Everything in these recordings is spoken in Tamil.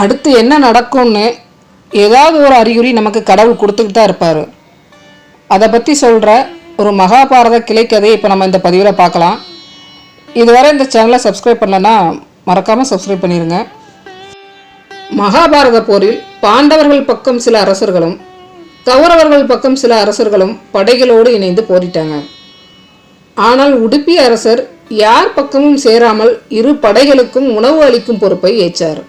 அடுத்து என்ன நடக்கும்னு ஏதாவது ஒரு அறிகுறி நமக்கு கடவுள் கொடுத்துக்கிட்டு தான் இருப்பார். அதை பற்றி சொல்கிற ஒரு மகாபாரத கிளைக்கதையை இப்போ நம்ம இந்த பதிவில் பார்க்கலாம். இதுவரை இந்த சேனலை சப்ஸ்கிரைப் பண்ணலன்னா மறக்காமல் சப்ஸ்கிரைப் பண்ணிடுங்க மகாபாரத போரில் பாண்டவர்கள் பக்கம் சில அரசர்களும் கௌரவர்கள் பக்கம் சில அரசர்களும் படைகளோடு இணைந்து போரிட்டாங்க. ஆனால் உடுப்பி அரசர் யார் பக்கமும் சேராமல் இரு படைகளுக்கும் உணவு அளிக்கும் பொறுப்பை ஏற்றார்.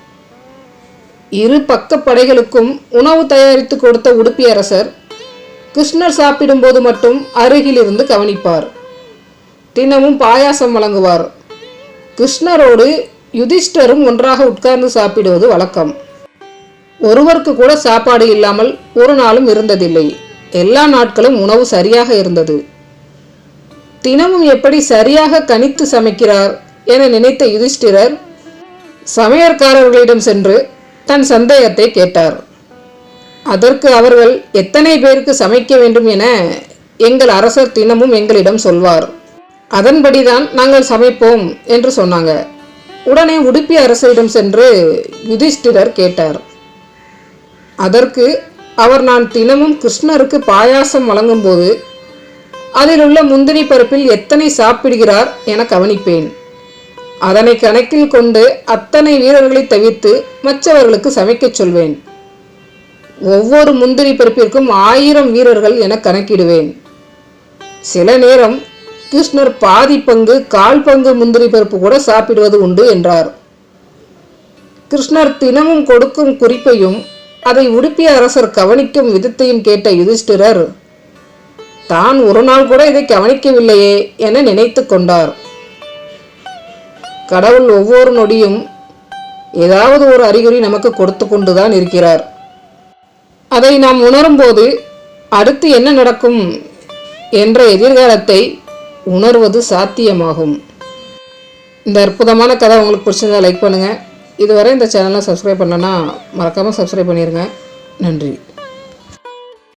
இரு பக்க படைகளுக்கும் உணவு தயாரித்து கொடுத்த உடுப்பியரசர் கிருஷ்ணர் சாப்பிடும்போது மட்டும் அருகிலிருந்து கவனிப்பார். தினமும் பாயாசம் வழங்குவார். கிருஷ்ணரோடு யுதிஷ்டரும் ஒன்றாக உட்கார்ந்து சாப்பிடுவது வழக்கம். ஒருவருக்கு கூட சாப்பாடு இல்லாமல் ஒரு நாளும் இருந்ததில்லை. எல்லா நாட்களும் உணவு சரியாக இருந்தது. தினமும் எப்படி சரியாக கணித்து சமைக்கிறார் என நினைத்த யுதிஷ்டிரர் சமையற்காரர்களிடம் சென்று தன் சந்தேகத்தை கேட்டார். அதற்கு அவர்கள் எத்தனை பேருக்கு சமைக்க வேண்டும் என எங்கள் அரசர் தினமும் எங்களிடம் சொல்வார். அதன்படிதான் நாங்கள் சமைப்போம் என்று சொன்னாங்க. உடனே உடுப்பி அரசரிடம் சென்று யுதிஷ்டிரர் கேட்டார். அதற்கு அவர் நான் தினமும் கிருஷ்ணருக்கு பாயாசம் வழங்கும்போது அதில் உள்ள முந்திரி பருப்பில் எத்தனை சாப்பிடுகிறார் என கவனிப்பேன். அதனை கணக்கில் கொண்டு அத்தனை வீரர்களை தவிர்த்து மற்றவர்களுக்கு சமைக்கச் சொல்வேன். ஒவ்வொரு முந்திரி பருப்பிற்கும் ஆயிரம் வீரர்கள் என கணக்கிடுவேன். சில நேரம் கிருஷ்ணர் பாதி பங்கு கால் பங்கு முந்திரி பருப்பு கூட சாப்பிடுவது உண்டு என்றார். கிருஷ்ணர் தினமும் கொடுக்கும் குறிப்பையும் அதை உடுப்பிய அரசர் கவனிக்கும் விதத்தையும் கேட்ட யுதிஷ்டிரர் தான் ஒரு நாள் கூட இதை கவனிக்கவில்லையே என நினைத்து கொண்டார். கடவுள் ஒவ்வொரு நொடியும் ஏதாவது ஒரு அறிகுறி நமக்கு கொடுத்து கொண்டு தான் இருக்கிறார். அதை நாம் உணரும்போது அடுத்து என்ன நடக்கும் என்ற எதிர்காலத்தை உணர்வது சாத்தியமாகும். இந்த அற்புதமான கதை உங்களுக்கு பிடிச்சிருந்தால் லைக் பண்ணுங்கள் இதுவரை இந்த சேனலை சப்ஸ்கிரைப் பண்ணனா மறக்காமல் சப்ஸ்கிரைப் பண்ணிடுங்க நன்றி.